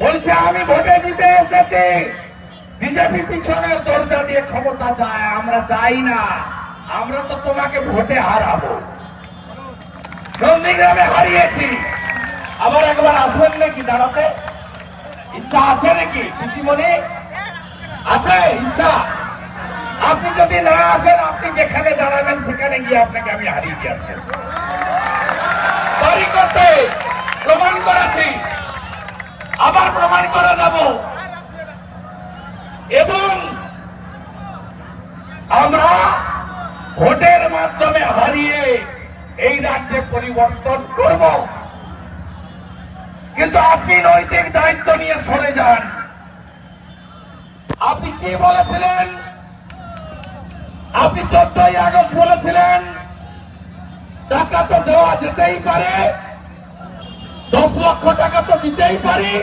বলছে, আমি ভোটে জিতে এসেছি। বিজেপি পিছনের দরজা দিয়ে ক্ষমতা চায়, আমরা চাই না। আমরা তো তোমাকে ভোটে হারাবো। নন্দীগ্রামে হারিয়েছি। আবার একবার আসবেন নাকি দাঁড়াতে? ইচ্ছা আছে নাকি? পিসিমণি? আছে, ইচ্ছা। আপনি যদি না আসেন, আপনি যেখানে দাঁড়াবেন, সেখানে গিয়ে আপনাকে আমি হারিয়ে দিয়ে আসব। তৈরি করতে প্রমাণ করেছি। প্রমাণ করে যাব। এবং আমরা ভোটের মাধ্যমে হারিয়ে এই রাজ্যে পরিবর্তন করব। কিন্তু আপনি নৈতিক দায়িত্ব নিয়ে সরে যান। আপনি কি বলেছিলেন? আপনি চোদ্দই আগস্ট বলেছিলেন, টাকা তো দেওয়া যেতেই পারে, দশ লক্ষ টাকা তো দিতেই পারি।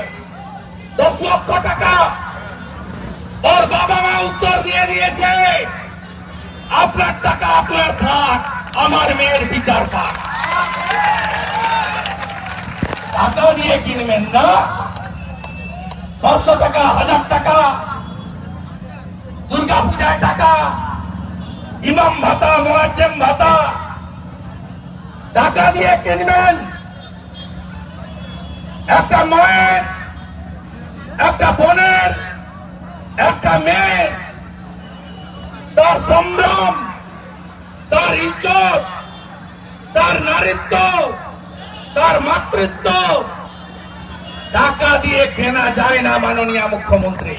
ওর বাবা মা উত্তর দিয়ে দিয়েছে, আপনার টাকা আপনার থাক, আমার মেয়ের বিচার পাক। টাকা দিয়ে কিনবেন না, পাঁচশো টাকা, হাজার টাকা দুর্গা পূজায় টাকা, ইমাম ভাতা, মোয়াজ্জেম ভাতা, টাকা দিয়ে কিনবেন। একটা মায়ের, একটা বোনের একটা মেয়ে, তার সম্ভ্রম, তার ইজ্জত, তার নারীত্ব, তার মাতৃত্ব টাকা দিয়ে কেনা যায় না মাননীয় মুখ্যমন্ত্রী।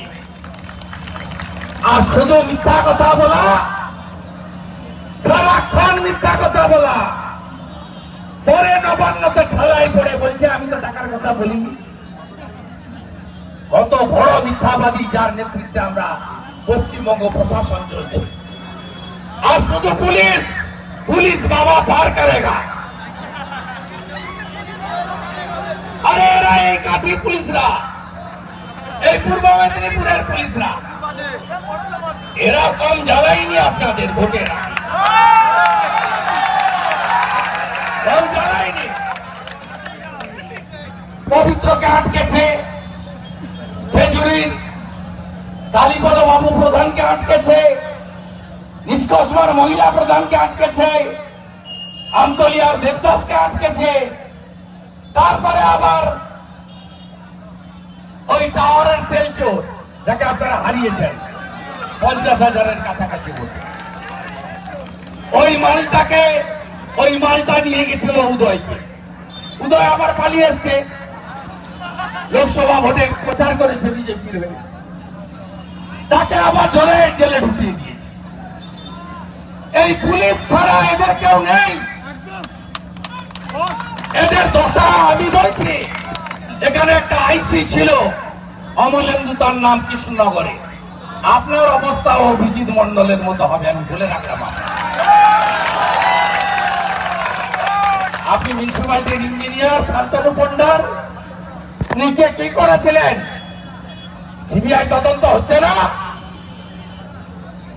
আর শুধু মিথ্যা কথা বলা, সারাক্ষণ মিথ্যা কথা বলা, পরে নবান্নতে ঠেলায় পড়ে বলছে, আমি তো টাকার কথা বলিনি। কত বড় মিথ্যাবাদী যার নেতৃত্বে আমরা পশ্চিমবঙ্গ প্রশাসন চলছে। আর শুধু পুলিশ পুলিশ বাবা পার করেগা। আরে এরা এই কাঠি পুলিশরা, এই পূর্ব মেদিনীপুরের পুলিশরা। এরা কম জ্বালাইনি আপনাদের ভোটের। পবিত্রকে আটকেছে। বাবু প্রধানকে আটকেছে নিষ্কসমার মহিলা প্রধানকে আটকেছে, আমতলিয়ার দেবদাসকে আটকেছে। তারপরে আবার ওই টাওয়ারের তেল চোর যাকে আপনারা হারিয়েছেন, পঞ্চাশ হাজারের কাছাকাছি ওই মালটাকে, ওই মালটা নিয়ে গেছিল উদয়কে। উদয় আবার পালিয়ে এসছে। লোকসভা ভোটে প্রচার করেছে বিজেপির হয়ে। তাকে আবার জলে জেলে ঢুকিয়ে দিয়েছে। এই পুলিশ ছাড়া এদের কেউ নেই। এদের দশা আমি বলছি, এখানে একটা আইসি ছিল, অমলেন্দু তার নাম কৃষ্ণনগরে। আপনার অবস্থা অভিজিৎ মন্ডলের মতো হবে, আমি বলে রাখলাম আপনি মিউনিসিপালিটির ইঞ্জিনিয়ার, শান্তনু পন্ডার স্ত্রীকে কি করেছিলেন? সিবিআই তদন্ত হচ্ছে না।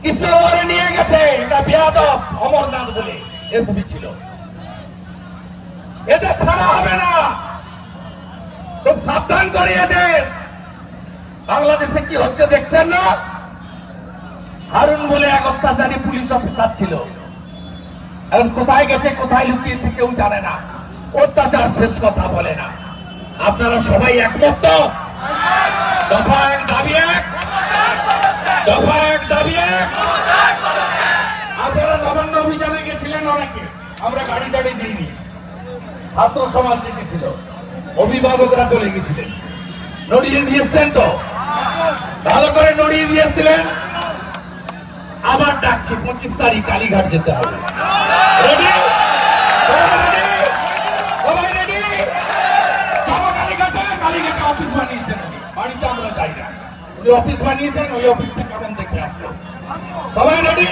কৃষ্ণনগরে নিয়ে গেছে, এটা বিয়াদব অমরনাথ বলে এসবি ছিল। এদের ছাড়া হবে না। খুব সাবধান করে এদের। বাংলাদেশে কি হচ্ছে দেখছেন না? হারুন বলে এক অত্যাচারী পুলিশ অফিসার ছিল। এখন কোথায় গেছে, কোথায় লুকিয়েছে কেউ জানে না। অত্যাচার শেষ কথা বলে না। আপনারা সবাই একমত তো? অভিভাবকরা চলে গেছিলেন। নড়িয়ে দিয়েছেন তো? ভালো করে নড়িয়ে দিয়েছিলেন? আবার ডাকছি, পঁচিশ তারিখ কালীঘাট যেতে হবে রেডি সবাই রেডি যাব কালীঘাটে কালীঘাটে অফিস বানিয়েছেন উনি। বাড়িতে উনি অফিস বানিয়েছেন ওই অফিসটা কেমন দেখে আসলো? সবাই রেডি